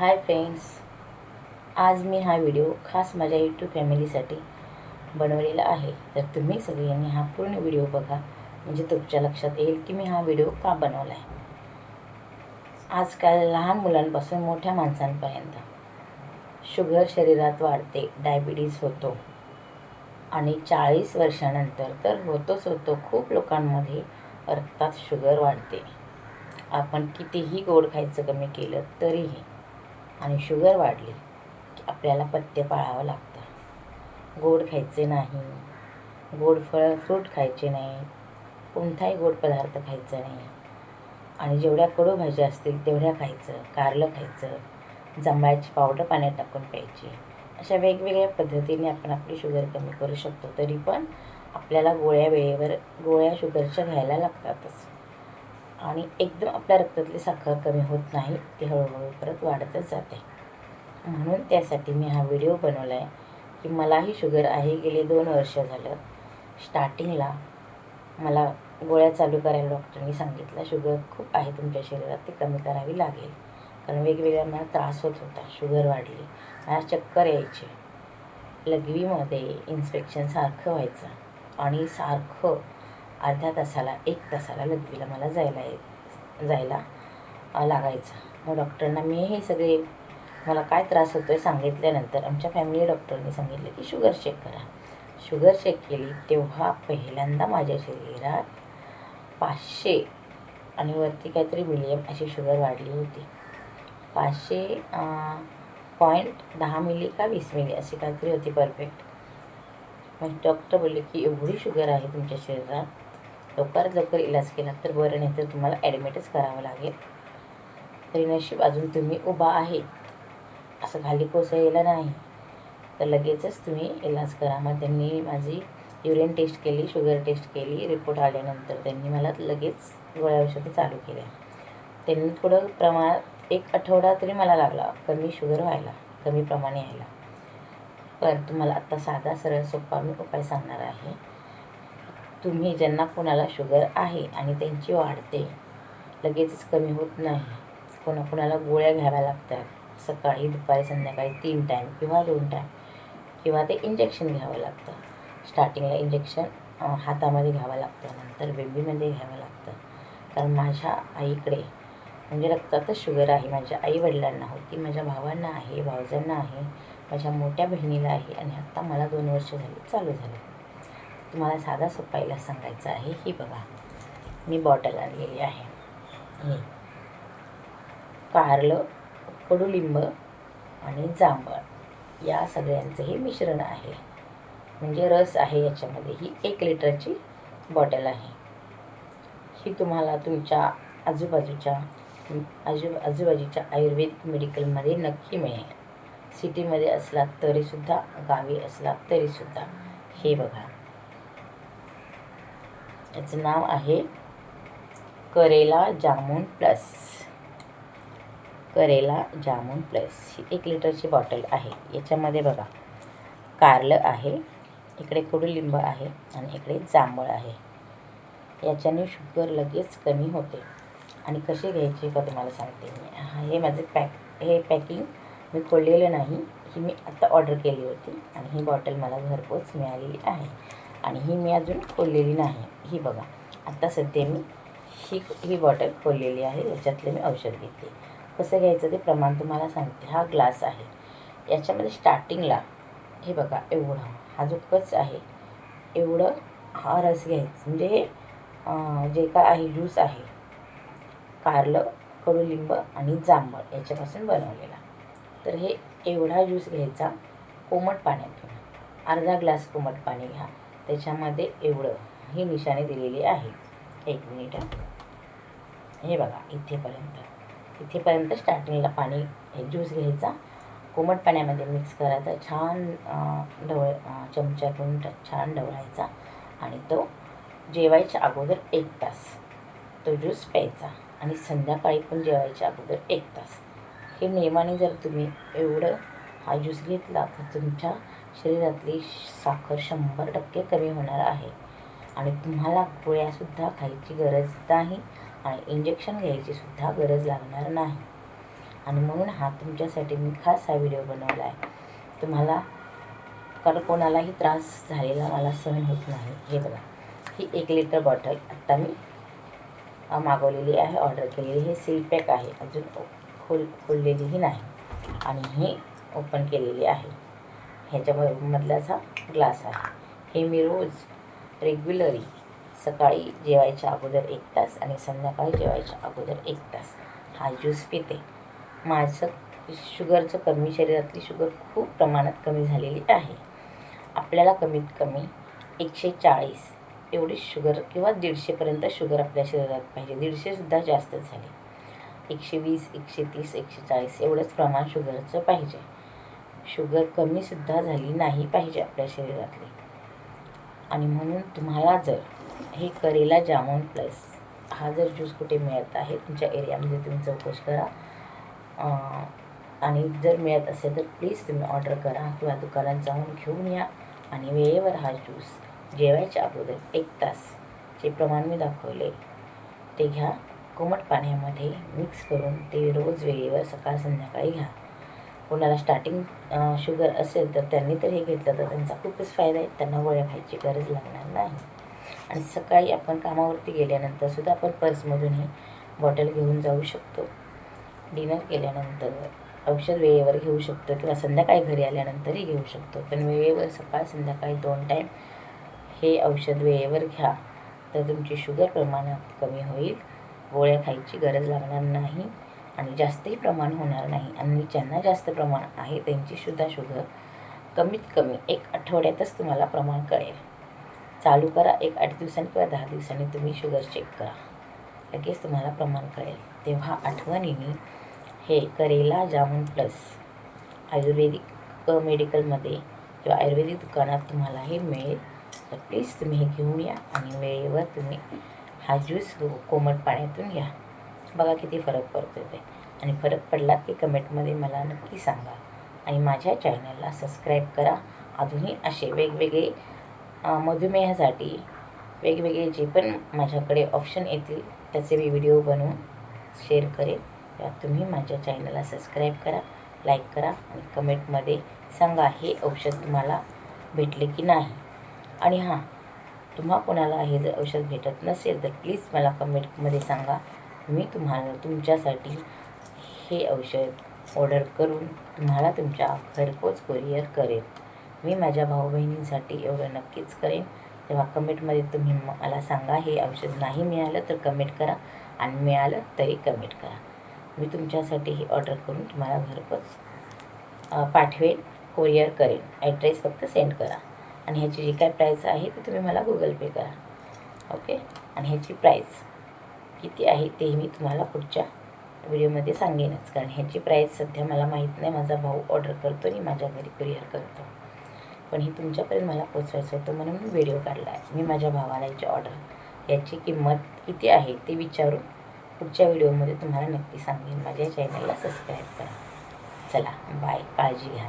Hi friends आज मी हा video खास माझ्या यूट्यूब फॅमिलीसाठी बनवलेला आहे. तर तुम्ही सगळ्यांनी हा पूर्ण व्हिडिओ बघा. म्हणजे तुमच्या लक्षात येईल की मी हा व्हिडिओ का बनवला आहे आजकाल लहान मुलांपासून मोठ्या माणसांपर्यंत शुगर शरीरात वाढते डायबिटीज होतो आणि चाळीस वर्षानंतर तर होतोच होतो. खूप लोकांमध्ये रक्तात शुगर वाढते. आपण कितीही गोड खायचं कमी केलं तरीही आणि शुगर वाढली की आपल्याला पथ्य पाळावं लागतं. गोड खायचे नाही गोड फळ फ्रूट खायचे नाही कोणताही गोड पदार्थ खायचा नाही. आणि जेवढ्या कडू भाज्या असतील तेवढ्या खायचं कारलं खायचं जांभळाची पावडर पाण्यात टाकून प्यायची. अशा वेगवेगळ्या पद्धतीने आपण आपली शुगर कमी करू शकतो तरी पण आपल्याला गोळ्या वेळेवर गोळ्या शुगरच्या घ्यायला लागतातच. आणि एकदम आपल्या रक्तातली साखर कमी होत नाही ती हळूहळू परत वाढतच जाते. म्हणून त्यासाठी मी हा व्हिडिओ बनवला आहे की मलाही शुगर आहे गेले दोन वर्ष झालं. स्टार्टिंगला मला गोळ्या चालू करायला डॉक्टरनी सांगितलं शुगर खूप आहे तुमच्या शरीरात ती कमी करावी लागेल. कारण वेगवेगळ्या मला त्रास होत होता शुगर वाढली. मला चक्कर यायचे. लघवीमध्ये इन्स्पेक्शन सारखं व्हायचं आणि सारखं अर्ध्या तासाला एक तासाला लघवीला मला जायला ये जायला लागायचं. मग डॉक्टरना मी हे सगळे मला काय त्रास होतो आहे सांगितल्यानंतर आमच्या फॅमिली डॉक्टरने सांगितलं की शुगर चेक करा. शुगर चेक केली तेव्हा पहिल्यांदा माझ्या शरीरात पाचशे आणि वरती काहीतरी मिलियम अशी शुगर वाढली होती. पाचशे पॉईंट दहा मिली का वीस मिली अशी काहीतरी होती परफेक्ट मग डॉक्टर बोलले की एवढी शुगर आहे तुमच्या शरीरात लवकरात लवकर इलाज केला तर बरं नाही तर तुम्हाला ॲडमिटच करावं लागेल. तरी नशीब अजून तुम्ही उभा आहे असं खाली कोसळलेलं नाही. तर लगेचच तुम्ही इलाज करा. मग त्यांनी माझी युरिन टेस्ट केली शुगर टेस्ट केली रिपोर्ट आल्यानंतर त्यांनी मला लगेच गोळ्या औषधी चालू केल्या. त्यांनी थोडं प्रमाणात एक आठवडा तरी मला लागला कमी शुगर व्हायला कमी प्रमाणे यायला. पण तुम्हाला आत्ता साधा सरळ सोपा मी उपाय सांगणार आहे. तुम्ही ज्यांना कोणाला शुगर आहे आणि त्यांची वाढते लगेचच कमी होत नाही. कोणाकोणाला गोळ्या घ्याव्या लागतात. सकाळी दुपारी संध्याकाळी तीन टाईम किंवा दोन टाईम किंवा ते इंजेक्शन घ्यावं लागतं. स्टार्टिंगला इंजेक्शन हातामध्ये घ्यावं लागतं. नंतर बेबीमध्ये घ्यावं लागतं. कारण माझ्या आईकडे म्हणजे रक्तातच शुगर आहे. माझ्या आईवडिलांना होती माझ्या भावांना आहे भावजांना आहे माझ्या मोठ्या बहिणीला आहे आणि आत्ता मला दोन वर्ष झाली चालू झालं. तुम्हाला साधा सोपायला सांगायचं आहे. ही बघा. मी बॉटल आणलेली आहे. ही. कारलं कडुलिंब आणि जांभळ. या सगळ्यांचं हे मिश्रण आहे. म्हणजे रस आहे याच्यामध्ये. ही एक लिटरची बॉटल आहे. ही तुम्हाला तुमच्या आजूबाजूच्या आजू आजूबाजूच्या आयुर्वेदिक मेडिकलमध्ये नक्की मिळेल. सिटीमध्ये असला तरीसुद्धा गावी असला तरीसुद्धा. हे बघा. याचं नाव आहे करेला जामून प्लस. करेला जामून प्लस. ही एक लिटरची बॉटल आहे. याच्यामध्ये बघा कारलं आहे इकडे कडुलिंब आहे आणि इकडे जांभळ आहे. याच्याने शुगर लगेच कमी होते. आणि कसे घ्यायचे का तुम्हाला सांगते मी. हा हे माझे पॅक हे पॅकिंग मी खोललेलं नाही. ही मी आत्ता ऑर्डर केली होती आणि ही बॉटल मला घरपोच मिळालेली आहे. आणि ही मी अजून खोललेली नाही. ही बघा. आत्ता सध्या मी ही ही बॉटल खोललेली आहे. याच्यातले मी औषध घेते. कसं घ्यायचं ते प्रमाण तुम्हाला सांगते. हा ग्लास आहे. याच्यामध्ये स्टार्टिंगला हे बघा एवढं. हा जो कच आहे एवढं हा रस घ्यायचं. म्हणजे हे जे काय आहे ज्यूस आहे कारलं कडुलिंब आणि जांभळ याच्यापासून बनवलेला. तर हे एवढा ज्यूस घ्यायचा. कोमट पाण्यातून. अर्धा ग्लास कोमट पाणी घ्या. त्याच्यामध्ये एवढं ही निशाणी दिलेली आहे. एक मिनिट हे. बघा इथेपर्यंत. इथेपर्यंत स्टार्टिंगला पाणी ज्यूस घ्यायचा. कोमट पाण्यामध्ये मिक्स करायचा. छान ढवळ चमच्यातून छान ढवळायचा. आणि तो जेवायच्या अगोदर एक तास. तो ज्यूस प्यायचा. आणि संध्याकाळी पण जेवायच्या अगोदर एक तास. हे नियमाने जर तुम्ही एवढं हा ज्यूस घेतला तर तुमच्या शरीरातली साखर शंभर टक्के कमी होणार आहे. आणि तुम्हाला गोळ्यासुद्धा खायची गरज नाही आणि इंजेक्शन घ्यायची सुद्धा गरज लागणार नाही. आणि म्हणून हा तुमच्यासाठी मी खास हा व्हिडिओ बनवला आहे. तुम्हाला कारण कोणालाही त्रास झालेला मला सहन होत नाही. हे बघा ही एक लिटर बॉटल आत्ता मी मागवलेली आहे ऑर्डर केलेली. हे सील पॅक आहे. अजून खोल खोललेलीही नाही. आणि ही ओपन केलेली आहे. ह्याच्यामध्ये मधला हा ग्लास आहे. हे मी रोज रेग्युलरी सकाळी जेवायच्या अगोदर एक तास आणि संध्याकाळी जेवायच्या अगोदर एक तास. हा ज्यूस पिते. माझं शुगरचं कमी शरीरातली शुगर खूप प्रमाणात कमी झालेली आहे. आपल्याला कमीत कमी एकशे चाळीस एवढी शुगर किंवा दीडशेपर्यंत शुगर आपल्या शरीरात पाहिजे. दीडशेसुद्धा जास्त झाले. एकशे वीस एकशे तीस एकशे चाळीस एवढंच प्रमाण शुगरचं पाहिजे. शुगर कमीसुद्धा झाली नाही पाहिजे आपल्या शरीरातली. आणि म्हणून तुम्हाला जर हे करेला जामून प्लस हा जर ज्यूस कुठे मिळत आहे तुमच्या एरियामध्ये तुम्ही चौकशी करा. आणि जर मिळत असेल तर प्लीज तुम्ही ऑर्डर करा किंवा दुकानात जाऊन घेऊन या. आणि वेळेवर हा ज्यूस जेवायच्या अगोदर एक तास जे प्रमाण मी दाखवले ते घ्या. कोमट पाण्यामध्ये मिक्स करून ते रोज वेळेवर सकाळ संध्याकाळी घ्या. कोणाला स्टार्टिंग शुगर असेल तर त्यांनी तर हे घेतलं तर त्यांचा खूपच फायदा आहे. त्यांना गोळ्या खायची गरज लागणार नाही. आणि सकाळी आपण कामावरती गेल्यानंतर सुद्धा आपण पर्समधून ही बॉटल घेऊन जाऊ शकतो. डिनर केल्यानंतर औषध वेळेवर घेऊ शकतो किंवा संध्याकाळी घरी आल्यानंतरही घेऊ शकतो. पण वेळेवर सकाळ संध्याकाळी दोन टाईम हे औषध वेळेवर घ्या. तर तुमची शुगर प्रमाणात कमी होईल. गोळ्या खायची गरज लागणार नाही. आणि जास्तही प्रमाण होणार नाही आणि ज्यांना जास्त प्रमाण आहे त्यांची सुद्धा शुगर कमीत कमी एक आठवड्यातच तुम्हाला प्रमाण कळेल. चालू करा एक आठ दिवसांनी किंवा दहा दिवसांनी तुम्ही शुगर चेक करा. लगेच तुम्हाला प्रमाण कळेल. तेव्हा आठवणीने हे करेला जामून प्लस आयुर्वेदिक मेडिकलमध्ये किंवा आयुर्वेदिक दुकानात तुम्हाला हे मिळेल. तर प्लीज तुम्ही हे घेऊन या आणि वेळेवर तुम्ही हा ज्यूस कोमट पाण्यातून घ्या. बघा किती फरक पडतो ते. आणि फरक पडला की कमेंटमध्ये मला नक्की सांगा. आणि माझ्या चॅनलला सबस्क्राईब करा. अजूनही असे वेगवेगळे मधुमेहासाठी वेगवेगळे जे पण माझ्याकडे ऑप्शन येतील त्याचे मी व्हिडिओ बनवून शेअर करेन. त्यात तुम्ही माझ्या चॅनलला सबस्क्राईब करा लाईक करा आणि कमेंटमध्ये सांगा हे औषध तुम्हाला भेटले की नाही. आणि हां तुम्हा कोणाला हे जर औषध भेटत नसेल तर प्लीज मला कमेंटमध्ये सांगा. मी तुम्हाला तुमच्यासाठी हे औषध ऑर्डर करून तुम्हाला तुमच्या घरपोच कोरिअर करेन. मी माझ्या भाऊ बहिणींसाठी एवढं नक्कीच करेन. तेव्हा कमेंटमध्ये तुम्ही मला सांगा हे औषध नाही मिळालं तर कमेंट करा आणि मिळालं तरी कमेंट करा. मी तुमच्यासाठी हे ऑर्डर करून तुम्हाला घरपोच पाठवेन कोरिअर करेन. ॲड्रेस फक्त सेंड करा. आणि ह्याची जी काय प्राईस आहे ती तुम्ही मला गुगल पे करा. ओके आणि ह्याची प्राईस किती आहे ते मी तुम्हाला पुढच्या व्हिडिओमध्ये सांगेनच. कारण ह्याची प्राईस सध्या मला माहीत नाही. माझा भाऊ ऑर्डर करतो आणि माझ्या घरी कुरिअर करतो. पण ही तुमच्यापर्यंत मला पोचवायचं होतं म्हणून मी व्हिडिओ काढला. आहे मी माझ्या भावाला याची ऑर्डर याची किंमत किती आहे ते विचारून पुढच्या व्हिडिओमध्ये तुम्हाला नक्की सांगेन. माझ्या चॅनलला सबस्क्राईब करा. चला बाय काळजी घ्या.